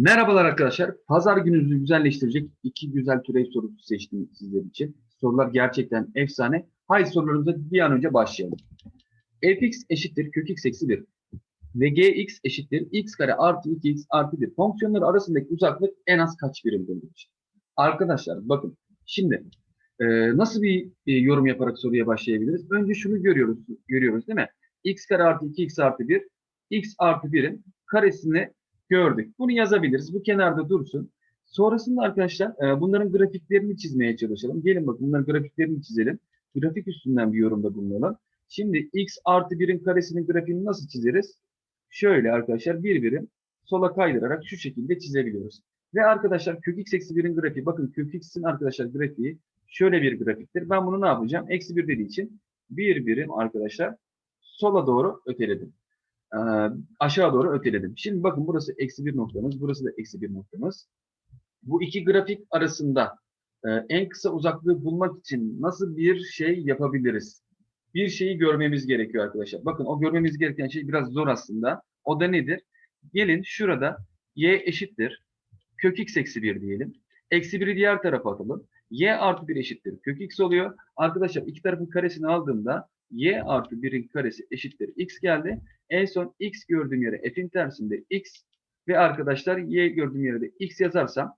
Merhabalar arkadaşlar. Pazar gününüzü güzelleştirecek iki güzel türev sorusu seçtim sizler için. Sorular gerçekten efsane. Haydi sorularımıza bir an önce başlayalım. fx eşittir kök x eksi 1 ve gx eşittir x kare artı 2x artı 1. Fonksiyonlar arasındaki uzaklık en az kaç birimdir. Arkadaşlar bakın şimdi e, nasıl bir e, yorum yaparak soruya başlayabiliriz? Önce şunu görüyoruz, görüyoruz değil mi? x kare artı 2x artı 1 x artı 1'in karesini gördük. Bunu yazabiliriz. Bu kenarda dursun. Sonrasında arkadaşlar e, bunların grafiklerini çizmeye çalışalım. Gelin bakın bunların grafiklerini çizelim. Grafik üstünden bir yorumda bulunalım. Şimdi x artı 1'in karesinin grafiğini nasıl çizeriz? Şöyle arkadaşlar bir birim sola kaydırarak şu şekilde çizebiliyoruz. Ve arkadaşlar kök x eksi 1'in grafiği bakın kök x'in arkadaşlar grafiği şöyle bir grafiktir. Ben bunu ne yapacağım? Eksi 1 dediği için bir birim arkadaşlar sola doğru öteledim e, aşağı doğru öteledim. Şimdi bakın burası eksi bir noktamız, burası da eksi bir noktamız. Bu iki grafik arasında e, en kısa uzaklığı bulmak için nasıl bir şey yapabiliriz? Bir şeyi görmemiz gerekiyor arkadaşlar. Bakın o görmemiz gereken şey biraz zor aslında. O da nedir? Gelin şurada y eşittir. Kök x eksi 1 diyelim. Eksi 1'i diğer tarafa atalım. y artı 1 eşittir. Kök x oluyor. Arkadaşlar iki tarafın karesini aldığımda y artı 1'in karesi eşittir x geldi. En son x gördüğüm yere f'in tersinde x ve arkadaşlar y gördüğüm yere de x yazarsam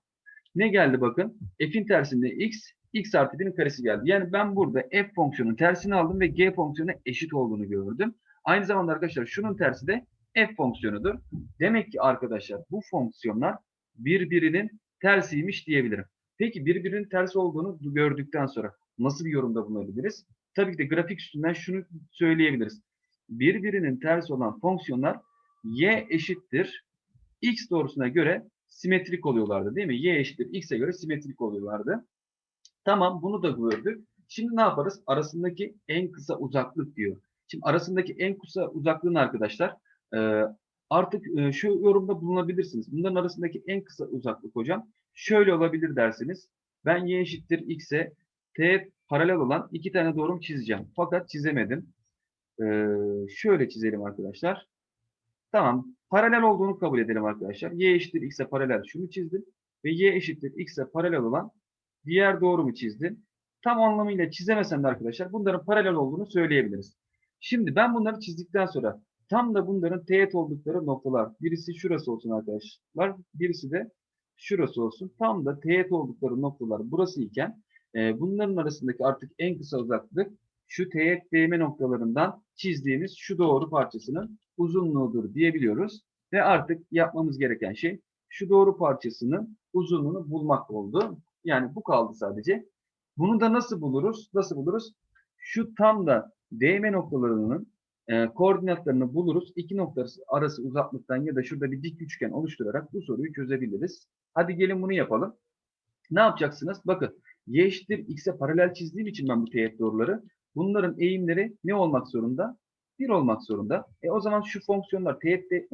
ne geldi bakın? f'in tersinde x, x artı 1'in karesi geldi. Yani ben burada f fonksiyonun tersini aldım ve g fonksiyonu eşit olduğunu gördüm. Aynı zamanda arkadaşlar şunun tersi de f fonksiyonudur. Demek ki arkadaşlar bu fonksiyonlar birbirinin tersiymiş diyebilirim. Peki birbirinin tersi olduğunu gördükten sonra nasıl bir yorumda bulunabiliriz? Tabii ki de grafik üstünden şunu söyleyebiliriz. Birbirinin tersi olan fonksiyonlar y eşittir x doğrusuna göre simetrik oluyorlardı değil mi? y eşittir x'e göre simetrik oluyorlardı. Tamam bunu da gördük. Şimdi ne yaparız? Arasındaki en kısa uzaklık diyor. Şimdi arasındaki en kısa uzaklığın arkadaşlar e, artık e, şu yorumda bulunabilirsiniz. Bunların arasındaki en kısa uzaklık hocam şöyle olabilir dersiniz. Ben y eşittir x'e t paralel olan iki tane doğrum çizeceğim. Fakat çizemedim. Ee, şöyle çizelim arkadaşlar. Tamam. Paralel olduğunu kabul edelim arkadaşlar. Y eşittir x'e paralel şunu çizdim. Ve y eşittir x'e paralel olan diğer doğrumu çizdim. Tam anlamıyla çizemesem de arkadaşlar bunların paralel olduğunu söyleyebiliriz. Şimdi ben bunları çizdikten sonra tam da bunların teğet oldukları noktalar. Birisi şurası olsun arkadaşlar. Birisi de şurası olsun. Tam da teğet oldukları noktalar burası iken e, bunların arasındaki artık en kısa uzaklık şu teğet değme noktalarından çizdiğimiz şu doğru parçasının uzunluğudur diyebiliyoruz. Ve artık yapmamız gereken şey şu doğru parçasının uzunluğunu bulmak oldu. Yani bu kaldı sadece. Bunu da nasıl buluruz? Nasıl buluruz? Şu tam da değme noktalarının e, koordinatlarını buluruz. İki nokta arası uzaklıktan ya da şurada bir dik üçgen oluşturarak bu soruyu çözebiliriz. Hadi gelin bunu yapalım. Ne yapacaksınız? Bakın y eşittir x'e paralel çizdiğim için ben bu teğet doğruları bunların eğimleri ne olmak zorunda? 1 olmak zorunda. E o zaman şu fonksiyonlar teğet, de,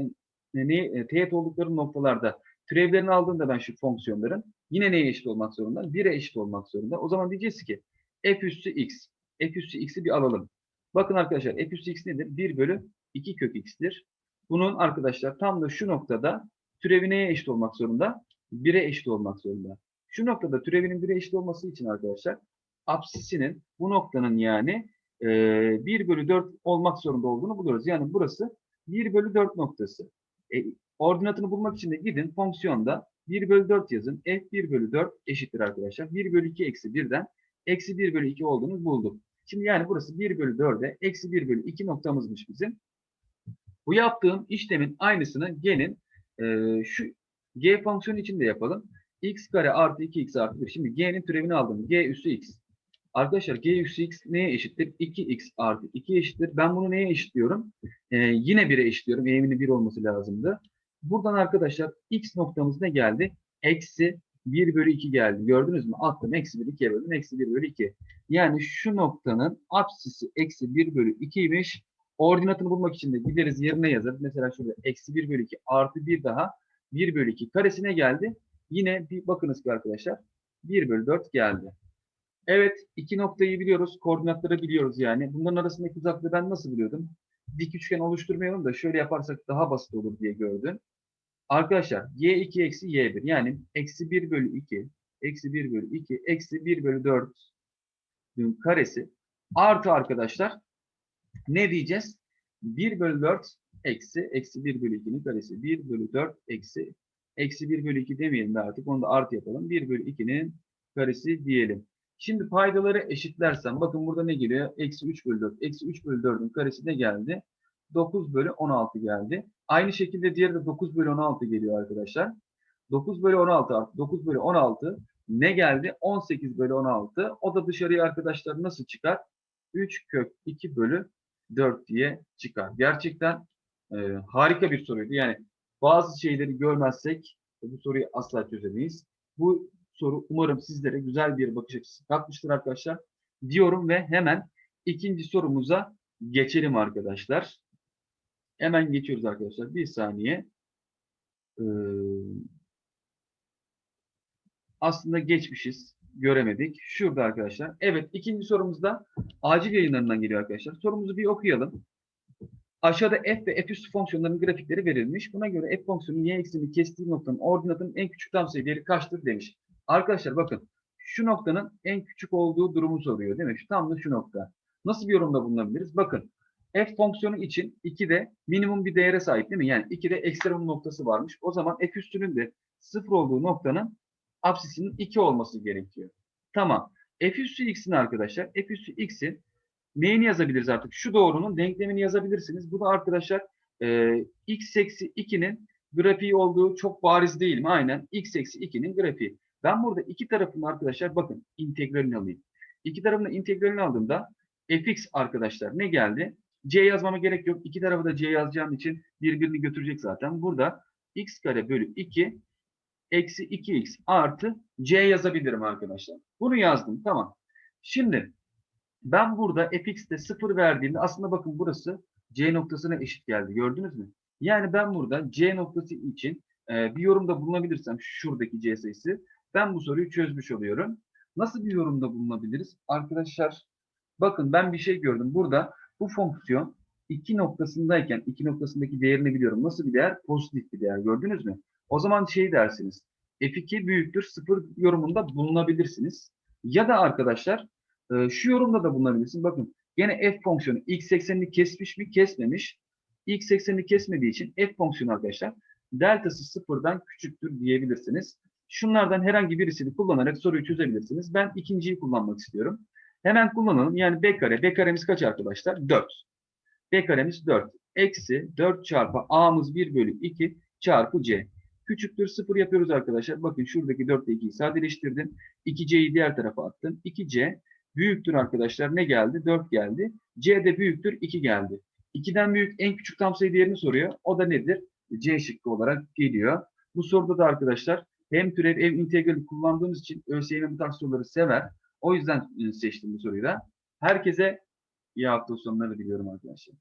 ne, e, teğet oldukları noktalarda türevlerini aldığımda ben şu fonksiyonların yine neye eşit olmak zorunda? 1'e eşit olmak zorunda. O zaman diyeceğiz ki f üssü x. f üssü x'i bir alalım. Bakın arkadaşlar f üssü x nedir? 1 bölü 2 kök x'tir. Bunun arkadaşlar tam da şu noktada türevi neye eşit olmak zorunda? 1'e eşit olmak zorunda. Şu noktada türevinin 1'e eşit olması için arkadaşlar apsisinin bu noktanın yani e, 1 bölü 4 olmak zorunda olduğunu buluyoruz. Yani burası 1 bölü 4 noktası. E, ordinatını bulmak için de gidin fonksiyonda 1 bölü 4 yazın. F 1 bölü 4 eşittir arkadaşlar. 1 bölü 2 eksi 1'den eksi 1 bölü 2 olduğunu bulduk. Şimdi yani burası 1 bölü 4'e eksi 1 bölü 2 noktamızmış bizim. Bu yaptığım işlemin aynısını gelin e, şu g fonksiyonu için de yapalım x kare artı 2x artı 1. Şimdi g'nin türevini aldım. g üssü x. Arkadaşlar g üssü x neye eşittir? 2x artı 2 eşittir. Ben bunu neye eşitliyorum? Ee, yine 1'e eşitliyorum. Eğiminin 1 olması lazımdı. Buradan arkadaşlar x noktamız ne geldi? Eksi 1 bölü 2 geldi. Gördünüz mü? Attım. Eksi 1 2'ye böldüm. Eksi 1 bölü 2. Yani şu noktanın apsisi eksi 1 bölü 2'ymiş. Ordinatını bulmak için de gideriz yerine yazarız. Mesela şurada eksi 1 bölü 2 artı 1 daha 1 bölü 2 karesine geldi. Yine bir bakınız ki arkadaşlar 1 bölü 4 geldi. Evet iki noktayı biliyoruz. Koordinatları biliyoruz yani. Bunların arasındaki uzaklığı ben nasıl biliyordum? Dik üçgen oluşturmayalım da şöyle yaparsak daha basit olur diye gördüm. Arkadaşlar y2 eksi y1 yani eksi 1 bölü 2 eksi 1 bölü 2 eksi 1 bölü 4 karesi artı arkadaşlar ne diyeceğiz? 1 bölü 4 eksi eksi 1 bölü 2'nin karesi 1 bölü 4 eksi eksi 1 bölü 2 demeyelim de artık onu da artı yapalım. 1 bölü 2'nin karesi diyelim. Şimdi paydaları eşitlersem bakın burada ne geliyor? Eksi 3 bölü 4. Eksi 3 bölü 4'ün karesi ne geldi? 9 bölü 16 geldi. Aynı şekilde diğeri de 9 bölü 16 geliyor arkadaşlar. 9 bölü 16 artı 9 bölü 16 ne geldi? 18 bölü 16. O da dışarıya arkadaşlar nasıl çıkar? 3 kök 2 bölü 4 diye çıkar. Gerçekten e, harika bir soruydu. Yani bazı şeyleri görmezsek bu soruyu asla çözemeyiz. Bu soru umarım sizlere güzel bir bakış açısı katmıştır arkadaşlar. Diyorum ve hemen ikinci sorumuza geçelim arkadaşlar. Hemen geçiyoruz arkadaşlar. Bir saniye. Ee, aslında geçmişiz. Göremedik. Şurada arkadaşlar. Evet ikinci sorumuzda acil yayınlarından geliyor arkadaşlar. Sorumuzu bir okuyalım. Aşağıda f ve f üstü fonksiyonlarının grafikleri verilmiş. Buna göre f fonksiyonunun y eksenini kestiği noktanın ordinatının en küçük tam değeri kaçtır demiş. Arkadaşlar bakın şu noktanın en küçük olduğu durumu soruyor değil mi? Şu tam da şu nokta. Nasıl bir yorumda bulunabiliriz? Bakın f fonksiyonu için 2'de minimum bir değere sahip değil mi? Yani 2'de ekstremum noktası varmış. O zaman f üstünün de 0 olduğu noktanın apsisinin 2 olması gerekiyor. Tamam. f üstü x'in arkadaşlar f üstü x'in neyini yazabiliriz artık? Şu doğrunun denklemini yazabilirsiniz. Bu da arkadaşlar e, x eksi 2'nin grafiği olduğu çok bariz değil mi? Aynen x eksi 2'nin grafiği. Ben burada iki tarafını arkadaşlar bakın integralini alayım. İki tarafını integralini aldığımda fx arkadaşlar ne geldi? c yazmama gerek yok. İki tarafı da c yazacağım için birbirini götürecek zaten. Burada x kare bölü 2 eksi 2x artı c yazabilirim arkadaşlar. Bunu yazdım. Tamam. Şimdi ben burada fx'te 0 verdiğimde aslında bakın burası c noktasına eşit geldi. Gördünüz mü? Yani ben burada c noktası için e, bir yorumda bulunabilirsem şuradaki c sayısı ben bu soruyu çözmüş oluyorum. Nasıl bir yorumda bulunabiliriz? Arkadaşlar bakın ben bir şey gördüm. Burada bu fonksiyon 2 noktasındayken 2 noktasındaki değerini biliyorum. Nasıl bir değer? Pozitif bir değer. Gördünüz mü? O zaman şey dersiniz. F2 büyüktür 0 yorumunda bulunabilirsiniz. Ya da arkadaşlar e, şu yorumda da bulunabilirsiniz. Bakın gene f fonksiyonu x eksenini kesmiş mi? Kesmemiş. x eksenini kesmediği için f fonksiyonu arkadaşlar deltası sıfırdan küçüktür diyebilirsiniz. Şunlardan herhangi birisini kullanarak soruyu çözebilirsiniz. Ben ikinciyi kullanmak istiyorum. Hemen kullanalım. Yani b kare. b karemiz kaç arkadaşlar? 4. b karemiz 4. Eksi 4 çarpı a'mız 1 bölü 2 çarpı c. Küçüktür 0 yapıyoruz arkadaşlar. Bakın şuradaki 4 ile 2'yi sadeleştirdim. 2c'yi diğer tarafa attım. 2c büyüktür arkadaşlar. Ne geldi? 4 geldi. c de büyüktür 2 geldi. 2'den büyük en küçük tam sayı değerini soruyor. O da nedir? c şıkkı olarak geliyor. Bu soruda da arkadaşlar hem türev hem integrali kullandığımız için ÖSYM bu tarz soruları sever. O yüzden seçtim bu soruyu da. Herkese iyi hafta sonları diliyorum arkadaşlar.